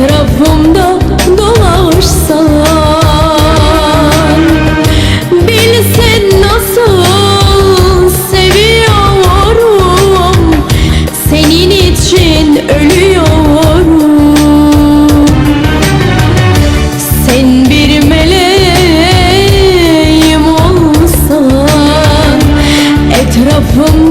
Etrafımda dolaşsan Bilsen nasıl seviyorum Senin için ölüyorum. Sen bir meleğim olsan Etrafımda